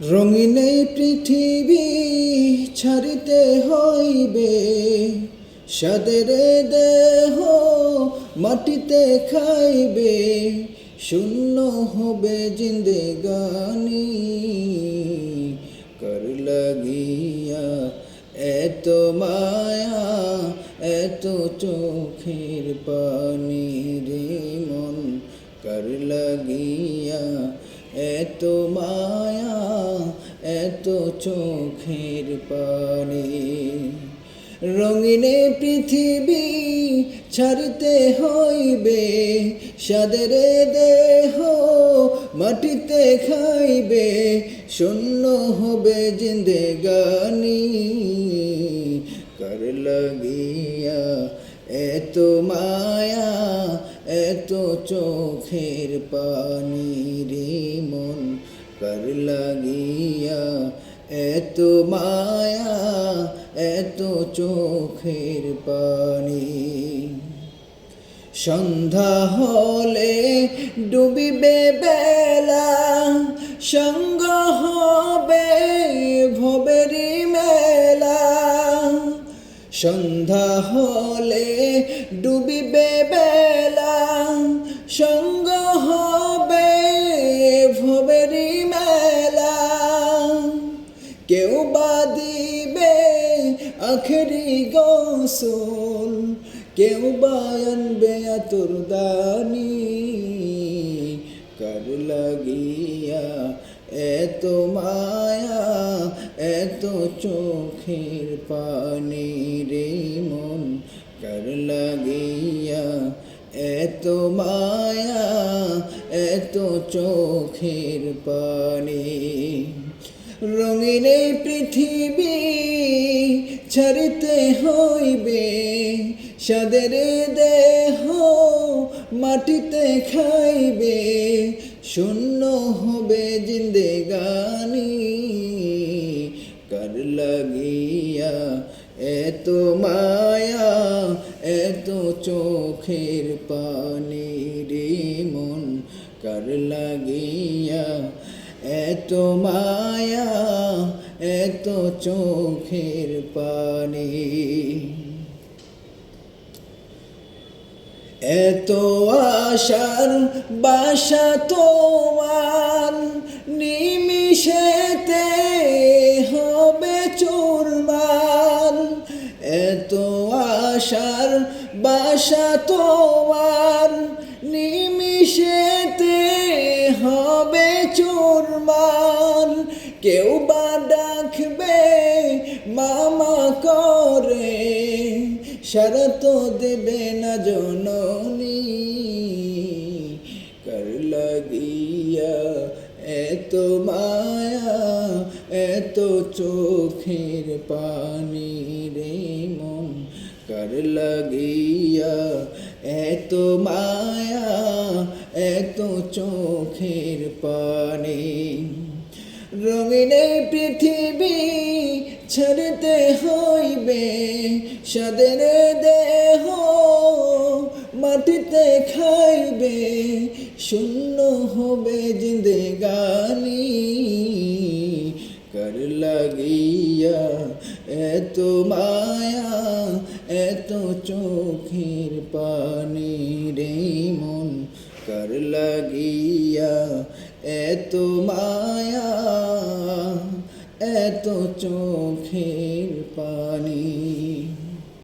রঙিন এই পৃথিবী ছাড়িতে হইবে। সাদের দেহ মাটিতে খাইবে। শূন্য হবে জিন্দেগানি। কর লাগিয়া এত মায়া, এত চোখের পানি রে মন। কর লাগিয়া এত মায়া, এত চোখের পানি। রঙিনে পৃথিবী ছাড়তে হইবে, সাদের দেহ মাটিতে খাইবে, শূন্য হবে জিন্দেগানি। কর লাগিয়া এত মায়া, এত চোখের পানি রে মন কর লাগিয়া। এত মায়া, এত চোখের পানি। সন্ধ্যা হলে ডুবিবে বেলা, সঙ্গ সন্ধ্যা হলে ডুবিবে বেলা, সঙ্গ হবে ভবেরি মেলা। কেউ বা দিবে আখেরি গোসল, কেউ বা আনবে দানি। কর লাগিয়া এত মায়া এত চোখের পানি রে মন, কর লাগিয়া? এত মায়া, এত চোখের পানি। রঙিন পৃথিবী ছাড়িতে হইবে সাদের দেহ মাটিতে খাইবে, শূন্য হবে জিন্দেগানি লাগিয়া, এত মায়া, এত চোখের পানি রে মন, কর লাগিয়া? এত মায়া, এত চোখের পানি। এত আশার বাসা তোমার নিমিশেতে আশার বাসা তোমার নিমিশেতে হবে চুরমার। কেউ বা ডাকবে, মামা করে সারা তো দেবে না জননী। কর লাগিয়া এত মায়া, এত চোখের পানি রে কর লাগিয়া, এত মায়া, এত চোখের পানি। রঙিন পৃথিবী ছাড়তে হইবে সাদের দেহ মাটিতে খাইবে, শূন্য হবে জিন্দেগানি। কর লাগিয়া এত মায়া চোখের পানি রে মন কর লাগিয়া? এত মায়া এত চোখের পানি।